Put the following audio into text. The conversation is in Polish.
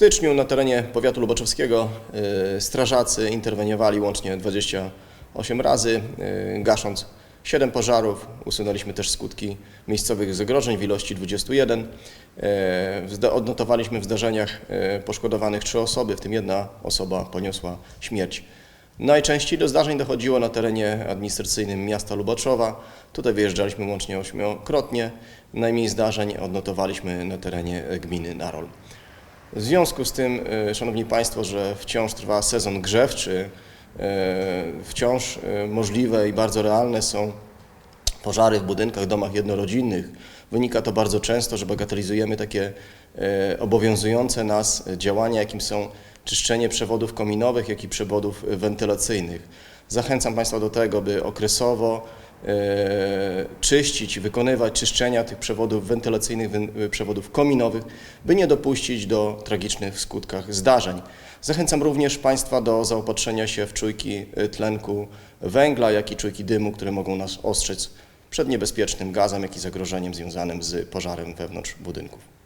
styczniu na terenie powiatu lubaczowskiego y, strażacy interweniowali łącznie 28 razy, y, gasząc 7 pożarów. Usunęliśmy też skutki miejscowych zagrożeń w ilości 21. Y, Odnotowaliśmy w zdarzeniach poszkodowanych 3 osoby, w tym jedna osoba poniosła śmierć. Najczęściej do zdarzeń dochodziło na terenie administracyjnym miasta Lubaczowa. Tutaj wyjeżdżaliśmy łącznie ośmiokrotnie. Najmniej zdarzeń odnotowaliśmy na terenie gminy Narol. W związku z tym, e, Szanowni Państwo, że wciąż trwa sezon grzewczy, e, wciąż e, możliwe i bardzo realne są pożary w budynkach, domach jednorodzinnych. Wynika to bardzo często, że bagatelizujemy takie obowiązujące nas działania, jakim są czyszczenie przewodów kominowych, jak i przewodów wentylacyjnych. Zachęcam Państwa do tego, by okresowo czyścić i wykonywać czyszczenia tych przewodów wentylacyjnych, wen- przewodów kominowych, by nie dopuścić do tragicznych w skutkach zdarzeń. Zachęcam również Państwa do zaopatrzenia się w czujki e, tlenku węgla, jak i czujki dymu, które mogą nas ostrzec przed niebezpiecznym gazem, jak i zagrożeniem związanym z pożarem wewnątrz budynków.